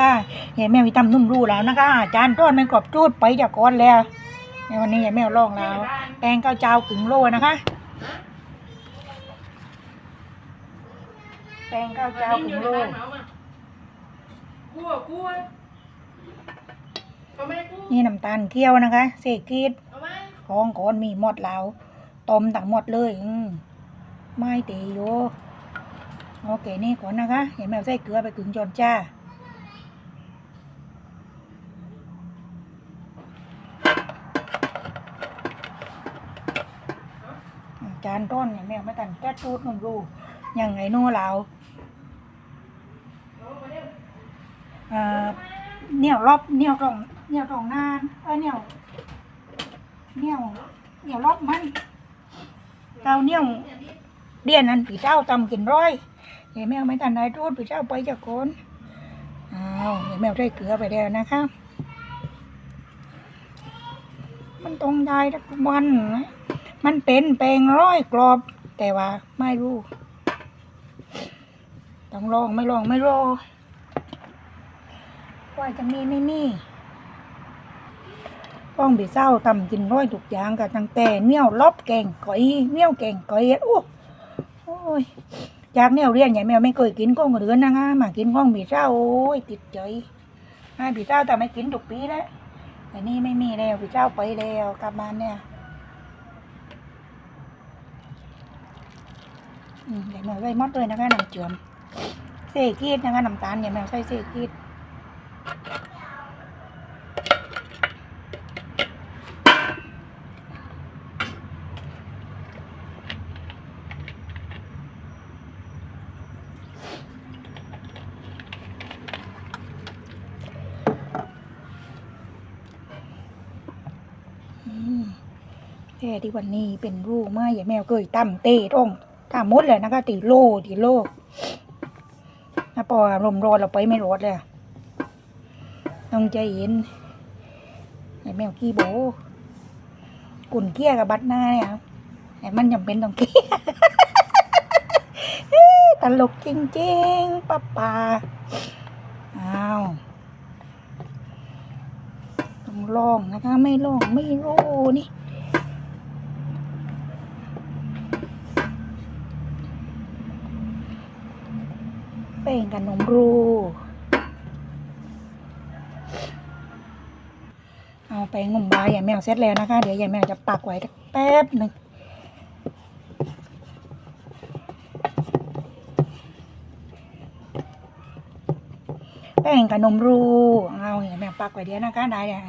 ค่ะเห็นแม่วิตำนุ่มรู้แล้วนะคะอาจารย์ต้นไม่กรอบจูดไปจากก้อนแล้วในวันนี้ยายแม่ลองแล้วแป้งข้าวเจ้ากึ่งโลนะคะแป้งข้าวเจ้ากึ่งโลกลัวกลัวนี่น้ำตาลเคี่ยวนะคะ เศษกีดหมของก่อนมีหมดแล้วต้มต่างหมดเลยอืมไม่ตีโยโอเคนี่ก่อนนะคะ เห็นแมวใส่เกลือไปกึ่งจอนจ้า จานต้นเนี่ยแมวไม่ตันแก๊สตูดนมรูยังไงโน่เราเอ่อเนี่ยวรอบเนี่ยวตรงเนี่ยวตรงนาเออเนี่ยวเนี่ยวเนี่ยวรอบมันเก้าเนี่ยวเดียนนั้นผีเจ้าตำกินร้อยเห็นแมวไม่ทันได้ทูดผีเจ้าไปจากโคนอ้าวเห็นแมวได้เกลือไปแล้วนะคะมันตรงได้ทุกวันนะ มันเป็นแปลงร้อยกรอบ แต่ว่าไม่รู้ ต้องลองไม่ลองไม่รอว่าจะมีไม่มีป้องบีเศร้าตำกินร้อยทุกอย่างกับตั้งแต่เนี้ยวลอบแกงก๋อยเนี้ยวแกงก๋อยอู้โอ้ยจากเนี้ยวเรียนใหญ่แมวไม่เคยกินก้องเรือนนะคะมากินก้องบีเศร้าโอ้ยติดใจให้บีเศร้าแต่ไม่กินทุกปีแล้วแต่นี่ไม่มีแล้วบีเศร้าไปแล้วกลับบ้านเนี่ยอืม ใหญ่แมวใส่หมดเลยนะคะน้ำเจือมเศษกีดนะคะน้ำตาลใหญ่แมวใส่เศษกีดแต่ที่วันนี้เป็นรูกมาอย่าแมวเคยตั้มเต้ร่อง ทำมดเลยนะคะตีโลตีโลถ้าปอลมร้อนเราไปไม่รอดเลยต้องใจเย็นไอย่าแมวขี้โบกุ่นเกี้ยกับบัดหน้าเนี่ยแต่มันจำเป็นต้องเกี้ยตลกจริงๆป้าป่าอ้าวต้องลองนะคะ ไม่ลองไม่รู้นี่ ป้งกับนมรู เอาแป้งนมบายยายแมวเสร็จแล้วนะคะ เดี๋ยวยายแมวจะปักไว้แป๊บหนึ่งแป้งกับนมรู เอายายแมวปักไว้เดี๋ยวนะคะได้อะ